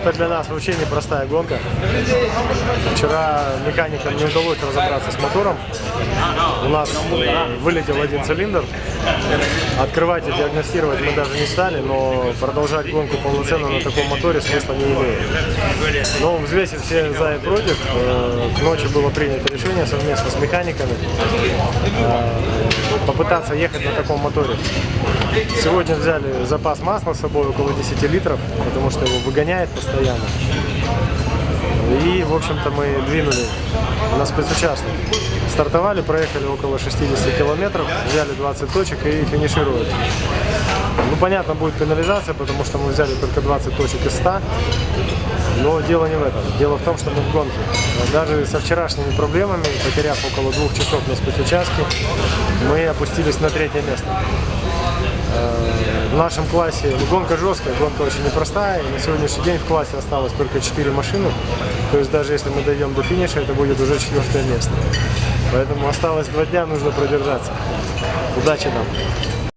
это для нас вообще непростая гонка. Вчера механикам не удалось разобраться с мотором. У нас вылетел один цилиндр. Открывать и диагностировать мы даже не стали, но продолжать гонку полноценно на таком моторе смысла не имеет. Но взвесив все за и против, э, к ночи было принято решение совместно с механиками э, попытаться ехать на таком моторе. Сегодня взяли запас масла с собой около 10 литров, потому что его выгоняет постоянно. И, в общем-то, мы двинули на спецучасток. Стартовали, проехали около 60 километров, взяли 20 точек и финишируем. Ну, понятно, будет пенализация, потому что мы взяли только 20 точек из 100. Но дело не в этом. Дело в том, что мы в гонке. Даже со вчерашними проблемами, потеряв около двух часов на спецучастке, мы опустились на третье место. В нашем классе гонка жесткая, гонка очень непростая. И на сегодняшний день в классе осталось только 4 машины. То есть даже если мы дойдем до финиша, это будет уже четвертое место. Поэтому осталось два дня, нужно продержаться. Удачи нам!